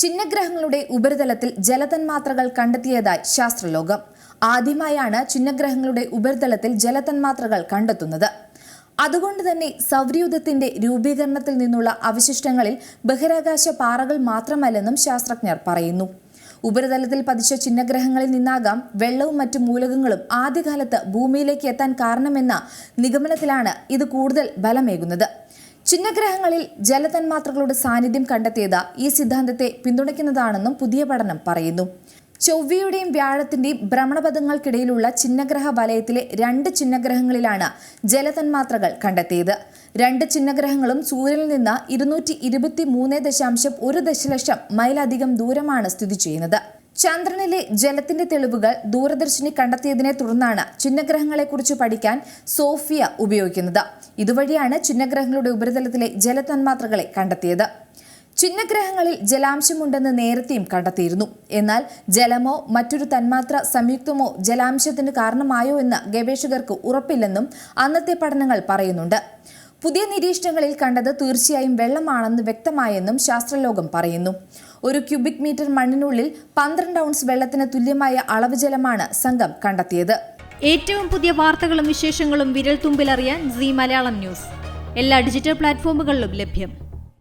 ചിഹ്നഗ്രഹങ്ങളുടെ ഉപരിതലത്തിൽ ജലതന്മാത്രകൾ കണ്ടെത്തിയതായി ശാസ്ത്രലോകം. ആദ്യമായാണ് ചിഹ്നഗ്രഹങ്ങളുടെ ഉപരിതലത്തിൽ ജലതന്മാത്രകൾ കണ്ടെത്തുന്നത്. അതുകൊണ്ട് തന്നെ സൗരയൂഥത്തിന്റെ രൂപീകരണത്തിൽ നിന്നുള്ള അവശിഷ്ടങ്ങളിൽ ബഹിരാകാശ പാറകൾ മാത്രമല്ലെന്നും ശാസ്ത്രജ്ഞർ പറയുന്നു. ഉപരിതലത്തിൽ പതിച്ച ചിഹ്നഗ്രഹങ്ങളിൽ നിന്നാകാം വെള്ളവും മറ്റു മൂലകങ്ങളും ആദ്യകാലത്ത് ഭൂമിയിലേക്ക് എത്താൻ കാരണമെന്ന നിഗമനത്തിലാണ് ഇത് കൂടുതൽ ബലമേകുന്നത്. ചിഹ്നഗ്രഹങ്ങളിൽ ജലതന്മാത്രകളുടെ സാന്നിധ്യം കണ്ടെത്തിയത് ഈ സിദ്ധാന്തത്തെ പിന്തുണയ്ക്കുന്നതാണെന്നും പുതിയ പഠനം പറയുന്നു. ചൊവ്വയുടെയും വ്യാഴത്തിന്റെയും ഭ്രമണപഥങ്ങൾക്കിടയിലുള്ള ചിഹ്നഗ്രഹ വലയത്തിലെ രണ്ട് ചിഹ്നഗ്രഹങ്ങളിലാണ് ജലതന്മാത്രകൾ കണ്ടെത്തിയത്. രണ്ട് ചിഹ്നഗ്രഹങ്ങളും സൂര്യനിൽ നിന്ന് ഇരുന്നൂറ്റി ഇരുപത്തി മൂന്ന് ദശാംശം ഒരു ദശലക്ഷം മൈലധികം ദൂരമാണ് സ്ഥിതി ചെയ്യുന്നത്. ചന്ദ്രനിലെ ജലത്തിന്റെ തെളിവുകൾ ദൂരദർശിനി കണ്ടെത്തിയതിനെ തുടർന്നാണ് ചിഹ്നഗ്രഹങ്ങളെക്കുറിച്ച് പഠിക്കാൻ സോഫിയ ഉപയോഗിക്കുന്നത്. ഇതുവഴിയാണ് ചിഹ്നഗ്രഹങ്ങളുടെ ഉപരിതലത്തിലെ ജലതന്മാത്രകളെ കണ്ടെത്തിയത്. ചിഹ്നഗ്രഹങ്ങളിൽ ജലാംശമുണ്ടെന്ന് നേരത്തെയും കണ്ടെത്തിയിരുന്നു. എന്നാൽ ജലമോ മറ്റൊരു തന്മാത്ര സംയുക്തമോ ജലാംശത്തിന് കാരണമായോ എന്ന് ഗവേഷകർക്ക് ഉറപ്പില്ലെന്നും അന്നത്തെ പഠനങ്ങൾ പറയുന്നുണ്ട്. പുതിയ നിരീക്ഷണങ്ങളിൽ കണ്ടത് തീർച്ചയായും വെള്ളമാണെന്ന് വ്യക്തമായെന്നും ശാസ്ത്രലോകം പറയുന്നു. ഒരു ക്യൂബിക് മീറ്റർ മണ്ണിനുള്ളിൽ പന്ത്രണ്ട് ഔൺസ് വെള്ളത്തിന് തുല്യമായ അളവ് ജലമാണ് സംഘം കണ്ടെത്തിയത്. ഏറ്റവും പുതിയ വാർത്തകളും വിശേഷങ്ങളും വിരൽ തുമ്പിലറിയാൻ സി മലയാളം ന്യൂസ്. എല്ലാ ഡിജിറ്റൽ പ്ലാറ്റ്ഫോമുകളിലും ലഭ്യം.